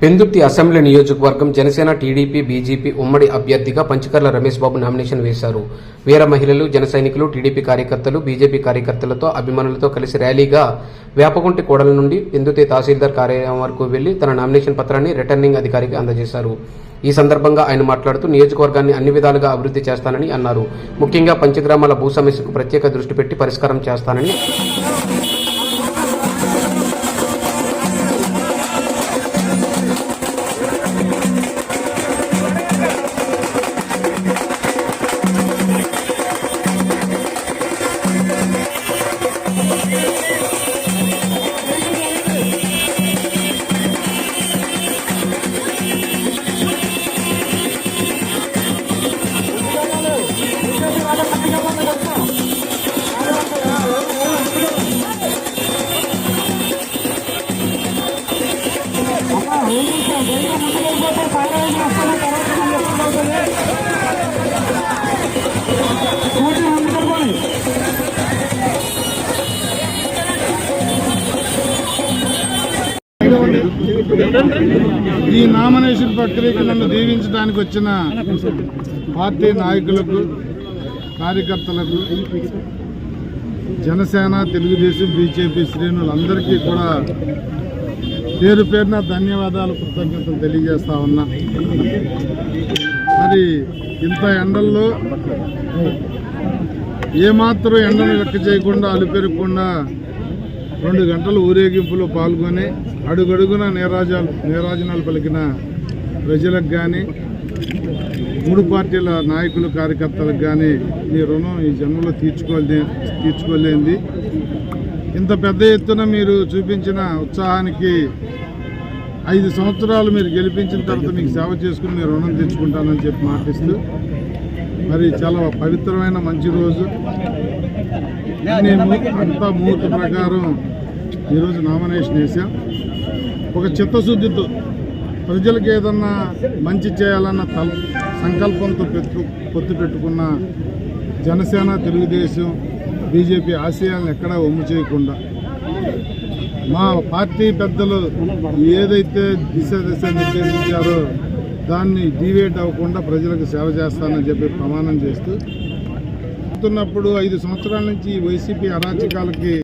Pendurthi assembly నియోజకవర్గం Janasena TDP BJP ఉమ్మడి అభ్యర్థిగా పంచకర్ల రమేష్ బాబు నామినేషన్ వేశారు. వీర మహిళలు జన సైనికులు టీడీపీ కార్యకర్తలు బీజేపీ కార్యకర్తలతో అభిమానులతో కలిసి ర్యాలీగా వేపకుంటి కోడల నుండి పెందుర్తి తహసీల్దార్ కార్యాలయం వరకు వెళ్ళి తన నామినేషన్ పత్రాన్ని రిటర్నింగ్ అధికారికి అందజేశారు. ఈ సందర్భంగా ఆయన మాట్లాడుతూ నియోజకవర్గాన్ని అన్ని విధాలుగా అభివృద్ధి చేస్తానని అన్నారు. ముఖ్యంగా పంచగ్రామాల భూ సమస్యకు ప్రత్యేక దృష్టి పెట్టి పరిష్కారం చేస్తానని ఈ నామినేషన్ ప్రక్రియకి నన్ను దీవించడానికి వచ్చిన పార్టీ నాయకులకు కార్యకర్తలకు జనసేన తెలుగుదేశం బీజేపీ శ్రేణులందరికీ కూడా పేరు పేరున ధన్యవాదాలు కృతజ్ఞతలు తెలియజేస్తా ఉన్నా. మరి ఇంత ఎండల్లో ఏమాత్రం ఎండను లెక్క చేయకుండా అలుపెరగకుండా రెండు గంటలు ఊరేగింపులో పాల్గొని అడుగడుగున నీరాజాలు నీరాజనాలు పలికిన ప్రజలకు కానీ మూడు పార్టీల నాయకులు కార్యకర్తలకు కానీ మీ రుణం ఈ జన్మలో తీర్చుకోలే తీర్చుకోలేంది ఇంత పెద్ద ఎత్తున మీరు చూపించిన ఉత్సాహానికి ఐదు సంవత్సరాలు మీరు గెలిపించిన తర్వాత మీకు సేవ చేసుకుని మీరు రుణం తెచ్చుకుంటానని చెప్పి మాటిస్తూ మరి చాలా పవిత్రమైన మంచి రోజు. మేము అంతా ముహూర్త ప్రకారం ఈరోజు నామినేషన్ వేసాం ఒక చిత్తశుద్ధితో ప్రజలకు ఏదన్నా మంచి చేయాలన్న తల సంకల్పంతో పెట్టు పొత్తు పెట్టుకున్న జనసేన తెలుగుదేశం బీజేపీ ఆశయాలను ఎక్కడా ఒమ్ము చేయకుండా మా పార్టీ పెద్దలు ఏదైతే దిశ దిశ నిర్దేశించారో దాన్ని డివేట్ అవ్వకుండా ప్రజలకు సేవ చేస్తానని చెప్పి ప్రమాణం చేస్తూ చెప్తున్నప్పుడు ఐదు సంవత్సరాల నుంచి వైసీపీ అరాచకాలకి